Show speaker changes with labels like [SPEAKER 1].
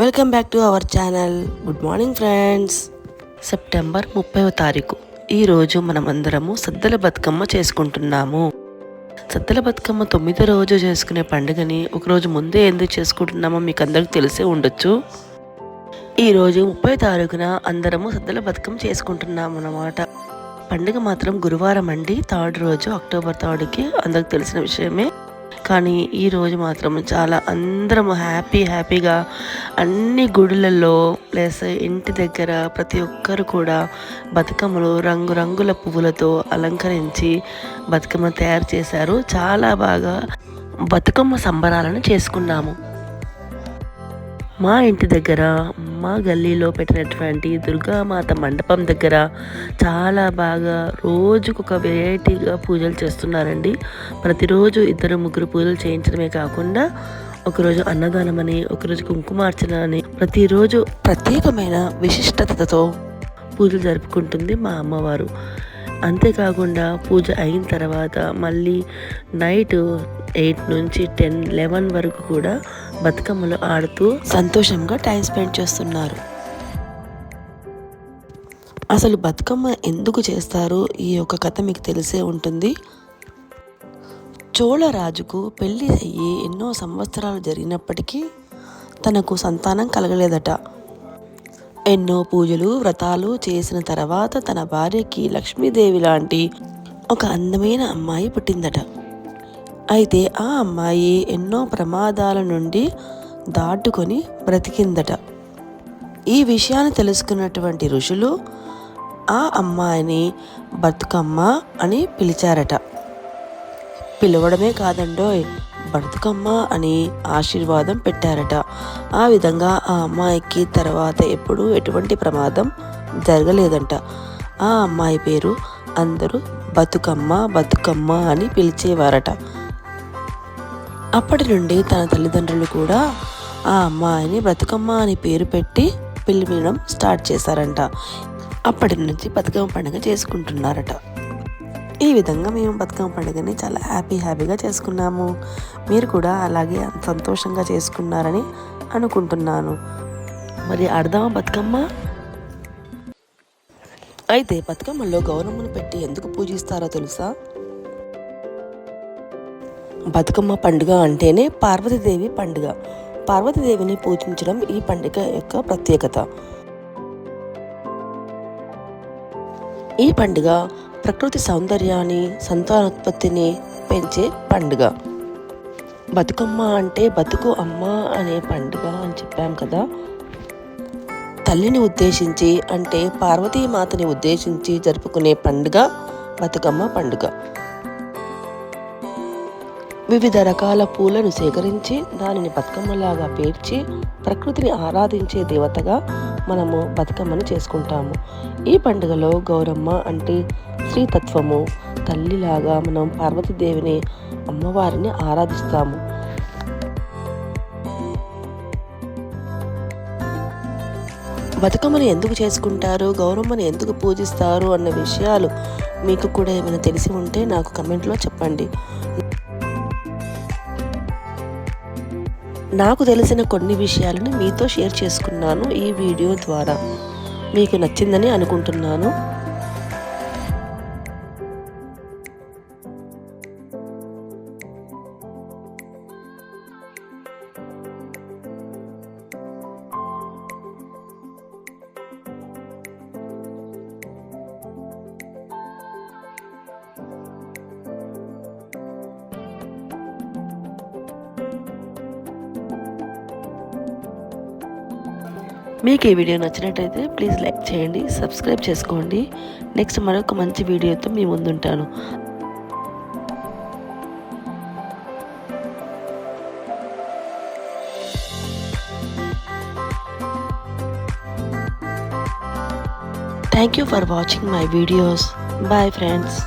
[SPEAKER 1] Welcome back to our channel. Good morning friends. September ముప్పైవ తారీఖు. ఈరోజు మనమందరము సద్దల బతుకమ్మ చేసుకుంటున్నాము. సద్దల బతుకమ్మ తొమ్మిదో రోజు చేసుకునే పండుగని ఒకరోజు ముందే ఎందుకు చేసుకుంటున్నామో మీకు అందరికీ తెలిసే ఉండొచ్చు. ఈరోజు ముప్పై తారీఖున అందరము సద్దల బతుకమ్మ చేసుకుంటున్నాము అన్నమాట. పండుగ మాత్రం గురువారం అండి. థర్డ్ రోజు అక్టోబర్ థర్డ్కి అందరికి తెలిసిన విషయమే. కానీ ఈరోజు మాత్రం చాలా అందరం హ్యాపీ హ్యాపీగా అన్ని గుడులలో ప్లస్ ఇంటి దగ్గర ప్రతి ఒక్కరు కూడా బతుకమ్మలు రంగురంగుల పువ్వులతో అలంకరించి బతుకమ్మ తయారు చేశారు. చాలా బాగా బతుకమ్మ సంబరాలను చేసుకున్నాము. మా ఇంటి దగ్గర మా గల్లీలో పెట్టినటువంటి దుర్గామాత మండపం దగ్గర చాలా బాగా రోజుకు ఒక వెరైటీగా పూజలు చేస్తున్నారండి. ప్రతిరోజు ఇద్దరు ముగ్గురు పూజలు చేయించడమే కాకుండా ఒకరోజు అన్నదానం అని ఒకరోజు కుంకుమార్చన అని ప్రతిరోజు ప్రత్యేకమైన విశిష్టతతో పూజలు జరుపుకుంటుంది మా అమ్మవారు. అంతేకాకుండా పూజ అయిన తర్వాత మళ్ళీ నైట్ ఎయిట్ నుంచి టెన్ లెవెన్ వరకు కూడా బతుకమ్మలు ఆడుతూ సంతోషంగా టైం స్పెండ్ చేస్తున్నారు. అసలు బతుకమ్మ ఎందుకు చేస్తారు? ఈ యొక్క కథ మీకు తెలిసే ఉంటుంది. చోళరాజుకు పెళ్ళి అయ్యి ఎన్నో సంవత్సరాలు జరిగినప్పటికీ తనకు సంతానం కలగలేదట. ఎన్నో పూజలు వ్రతాలు చేసిన తర్వాత తన భార్యకి లక్ష్మీదేవి లాంటి ఒక అందమైన అమ్మాయి పుట్టిందట. అయితే ఆ అమ్మాయి ఎన్నో ప్రమాదాల నుండి దాటుకొని బ్రతికిందట. ఈ విషయాన్ని తెలుసుకున్నటువంటి ఋషులు ఆ అమ్మాయిని బతుకమ్మ అని పిలిచారట. పిలవడమే కాదండోయ్ బతుకమ్మ అని ఆశీర్వాదం పెట్టారట. ఆ విధంగా ఆ అమ్మాయికి తర్వాత ఎప్పుడూ ఎటువంటి ప్రమాదం జరగలేదంట. ఆ అమ్మాయి పేరు అందరూ బతుకమ్మ బతుకమ్మ అని పిలిచేవారట. అప్పటి నుండి తన తల్లిదండ్రులు కూడా ఆ అమ్మాయిని బతుకమ్మ అని పేరు పెట్టి పిలిపించడం స్టార్ట్ చేశారంట. అప్పటి నుంచి బతుకమ్మ పండుగ చేసుకుంటున్నారట. ఈ విధంగా మేము బతుకమ్మ పండుగని చాలా హ్యాపీ హ్యాపీగా చేసుకున్నాము. మీరు కూడా అలాగే సంతోషంగా చేసుకున్నారని అనుకుంటున్నాను. మరి ఆడదామా బతుకమ్మ? అయితే బతుకమ్మలో గౌరమ్మను పెట్టి ఎందుకు పూజిస్తారో తెలుసా? బతుకమ్మ పండుగ అంటేనే పార్వతీదేవి పండుగ. పార్వతీదేవిని పూజించడం ఈ పండుగ యొక్క ప్రత్యేకత. ఈ పండుగ ప్రకృతి సౌందర్యాన్ని సంతానోత్పత్తిని పెంచే పండుగ. బతుకమ్మ అంటే బతుకు అమ్మ అనే పండుగ అని చెప్పాం కదా. తల్లిని ఉద్దేశించి అంటే పార్వతీమాతని ఉద్దేశించి జరుపుకునే పండుగ బతుకమ్మ పండుగ. వివిధ రకాల పూలను సేకరించి దానిని బతుకమ్మలాగా పేర్చి ప్రకృతిని ఆరాధించే దేవతగా మనము బతుకమ్మను చేసుకుంటాము. ఈ పండుగలో గౌరమ్మ అంటే స్త్రీతత్వము తల్లిలాగా మనం పార్వతీదేవిని అమ్మవారిని ఆరాధిస్తాము. బతుకమ్మను ఎందుకు చేసుకుంటారు? గౌరమ్మను ఎందుకు పూజిస్తారు? అన్న విషయాలు మీకు కూడా ఏమైనా తెలిసి ఉంటే నాకు కమెంట్లో చెప్పండి. నాకు తెలిసిన కొన్ని విషయాలను మీతో షేర్ చేసుకున్నాను ఈ వీడియో ద్వారా. మీకు నచ్చిందని అనుకుంటున్నాను. మీకు ఈ వీడియో నచ్చినట్టయితే ప్లీజ్ లైక్ చేయండి సబ్స్క్రైబ్ చేసుకోండి. నెక్స్ట్ మరొక మంచి వీడియోతో మీ ముందుంటాను. Thank you for watching my videos bye friends